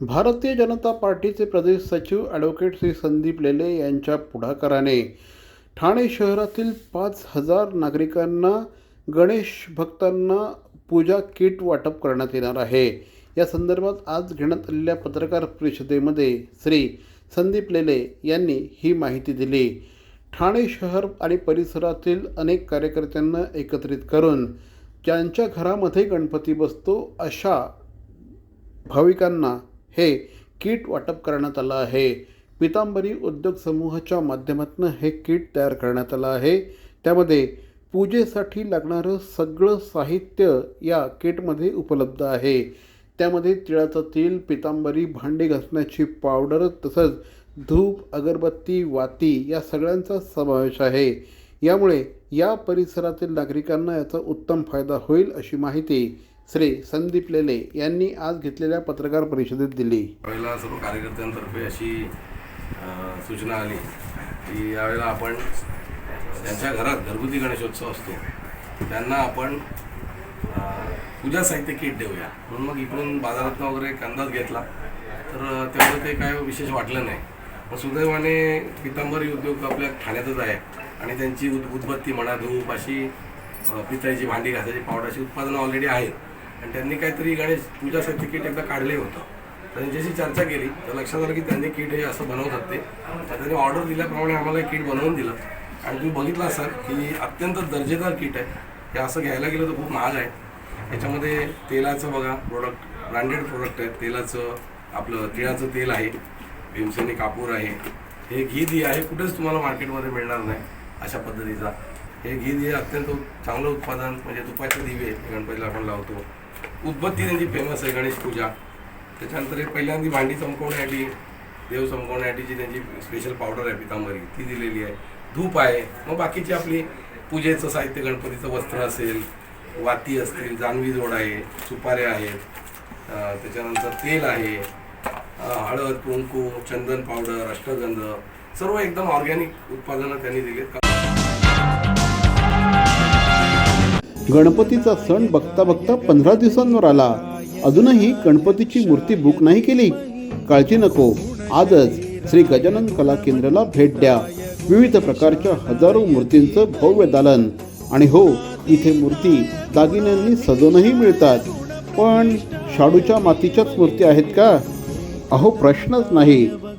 भारतीय जनता पार्टीचे प्रदेश सचिव ॲडव्होकेट श्री संदीप लेले यांच्या पुढाकाराने ठाणे शहरातील पाच हजार नागरिकांना गणेश भक्तांना पूजा किट वाटप करण्यात येणार आहे. या संदर्भात आज घेण्यात आलेल्या पत्रकार परिषदेमध्ये श्री संदीप लेले यांनी ही माहिती दिली. ठाणे शहर आणि परिसरातील अनेक कार्यकर्त्यांना एकत्रित करून ज्यांच्या घरामध्ये गणपती बसतो अशा भाविकांना हे किट वाटप करण्यात आलं आहे. पितांबरी उद्योग समूहाच्या माध्यमातून हे किट तयार करण्यात आलं आहे. त्यामध्ये पूजेसाठी लागणारं सगळं साहित्य या किटमध्ये उपलब्ध आहे. त्यामध्ये तिळाचं तेल पितांबरी भांडी घासण्याची पावडर तसंच धूप अगरबत्ती वाती या सगळ्यांचा समावेश आहे. यामुळे या परिसरातील नागरिकांना याचा उत्तम फायदा होईल अशी माहिती श्री संदीप लेले यांनी आज घेतलेल्या पत्रकार परिषदेत दिली. पहिला सर्व कार्यकर्त्यांतर्फे अशी सूचना आली की यावेळेला आपण ज्यांच्या घरात घरगुती गणेशोत्सव असतो. त्यांना आपण पूजा साहित्य किट देऊया. म्हणून मग इकडून बाजारातनं वगैरे एक अंदाज घेतला. तर अ, तेवढं काय विशेष वाटलं नाही. मग सुदैवाने पितांबरी उद्योग आपल्या ठाण्यातच आहे आणि त्यांची उद उदबत्ती म्हणा धूप अशी पितळीची भांडी घासायची पावडाची उत्पादनं ऑलरेडी आहेत. आणि त्यांनी काहीतरी गणेश पूजा साहित्य किट एकदा काढले होतं. त्यांच्याशी चर्चा केली तर लक्षात आलं की त्यांनी किट हे असं बनवतात ते. तर त्यांनी ऑर्डर दिल्याप्रमाणे आम्हाला किट बनवून दिलं. आणि तुम्ही बघितलं असाल की अत्यंत दर्जेदार किट आहे. हे असं घ्यायला गेलं तर खूप महाग आहे. याच्यामध्ये तेलाचं बघा प्रोडक्ट ब्रँडेड प्रोडक्ट आहे. तेलाचं आपलं तिळाचं तेल आहे. भीमसेनी कापूर आहे. हे घी दी आहे कुठेच तुम्हाला मार्केटमध्ये मिळणार नाही अशा पद्धतीचा. हे घी दिये अत्यंत चांगलं उत्पादन म्हणजे तुपाचे दिवे गणपतीला आपण लावतो. उदबत्ती त्यांची फेमस आहे गणेश पूजा. त्याच्यानंतर पहिल्यांदा भांडी चमकवण्यासाठी देव चमकवण्यासाठीची त्यांची स्पेशल पावडर आहे पितांबरी ती दिलेली आहे. धूप आहे. मग बाकीची आपली पूजेचं साहित्य गणपतीचं वस्त्र असेल वाती असतील जानवी जोड आहे सुपाऱ्या आहेत त्याच्यानंतर तेल आहे हळद कुंकू चंदन पावडर अष्टगंध सर्व एकदम ऑर्गॅनिक उत्पादनं त्यांनी दिलीत. गणपतीचा सण बघता बघता पंधरा दिवसांवर आला. अजूनही गणपतीची मूर्ती बुक नाही केली. काळजी नको. आजच श्री गजानन कला केंद्राला भेट द्या. विविध प्रकारच्या हजारो मूर्तींचं भव्य दालन. आणि हो इथे मूर्ती दागिन्यांनी सजवूनही मिळतात. पण शाडूच्या मातीच्याच मूर्ती आहेत का? अहो प्रश्नच नाही.